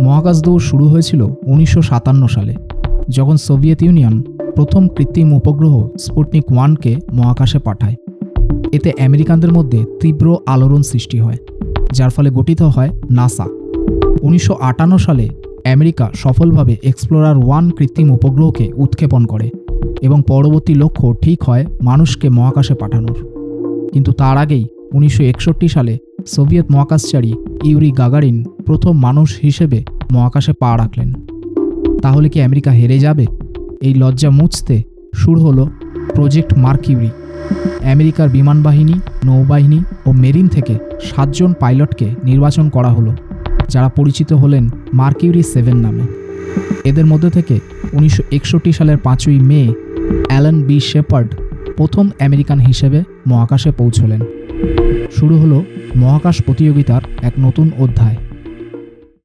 মহাকাশ দৌড় শুরু হয়েছিল উনিশশো সাতান্ন সালে, যখন সোভিয়েত ইউনিয়ন প্রথম কৃত্রিম উপগ্রহ স্পুটনিক ওয়ানকে মহাকাশে পাঠায়। এতে আমেরিকানদের মধ্যে তীব্র আলোড়ন সৃষ্টি হয়, যার ফলে গঠিত হয় নাসা। উনিশশো আটান্ন সালে আমেরিকা সফলভাবে এক্সপ্লোরার ওয়ান কৃত্রিম উপগ্রহকে উৎক্ষেপণ করে এবং পরবর্তী লক্ষ্য ঠিক হয় মানুষকে মহাকাশে পাঠানোর। কিন্তু তার আগেই উনিশশো একষট্টি সালে সোভিয়েত মহাকাশচারী ইউরি গাগারিন প্রথম মানুষ হিসেবে মহাকাশে পা রাখলেন। তাহলে কি আমেরিকা হেরে যাবে? এই লজ্জা মুছতে শুরু হলো প্রজেক্ট মার্কিউরি আমেরিকার বিমান বাহিনী নৌবাহিনী ও মেরিন থেকে সাতজন পাইলটকে নির্বাচন করা হলো, যারা পরিচিত হলেন মার্কিউরি সেভেন নামে। এদের মধ্যে থেকে উনিশশো একষট্টি সালের পাঁচই মে অ্যালান বি শেপার্ড প্রথম আমেরিকান হিসেবে মহাকাশে পৌঁছলেন। শুরু হলো মহাকাশ প্রতিযোগিতার এক নতুন অধ্যায়।